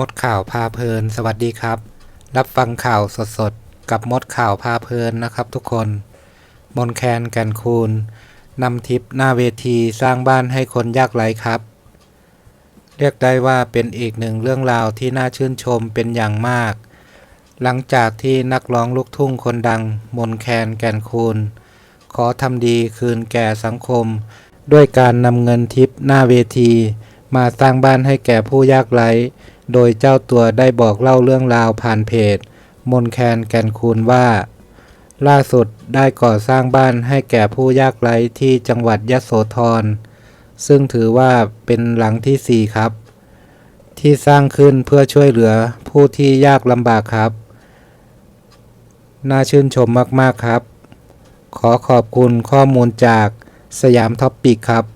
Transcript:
มดข่าวพาเพลิน สวัสดีครับ รับฟังข่าวสดๆ กับมดข่าวพาเพลินนะครับทุกคน มนแคนแก่นคูณนำทิปหน้าเวทีสร้างบ้านให้คนยากไร้ครับ เรียกได้ว่าเป็นอีกหนึ่งเรื่องราวที่น่าชื่นชมเป็นอย่างมาก หลังจากที่นักร้องลูกทุ่งคนดัง มนแคนแก่นคูณขอทำดีคืนแก่สังคม ด้วยการนำเงินทิปหน้าเวที มาสร้างบ้านให้แก่ผู้ยากไร้ โดยเจ้าตัวได้บอกเล่าเรื่องราวผ่านเพจ มนแคนแก่นคูณว่า ล่าสุดได้ก่อสร้างบ้านให้แก่ผู้ยากไร้ที่จังหวัดยะโสธร ซึ่งถือว่าเป็นหลังที่ 4 ครับ ที่สร้างขึ้นเพื่อช่วยเหลือผู้ที่ยากลำบากครับ น่าชื่นชมมาก ๆ ครับ ขอขอบคุณข้อมูลจากสยามท็อปปิกครับ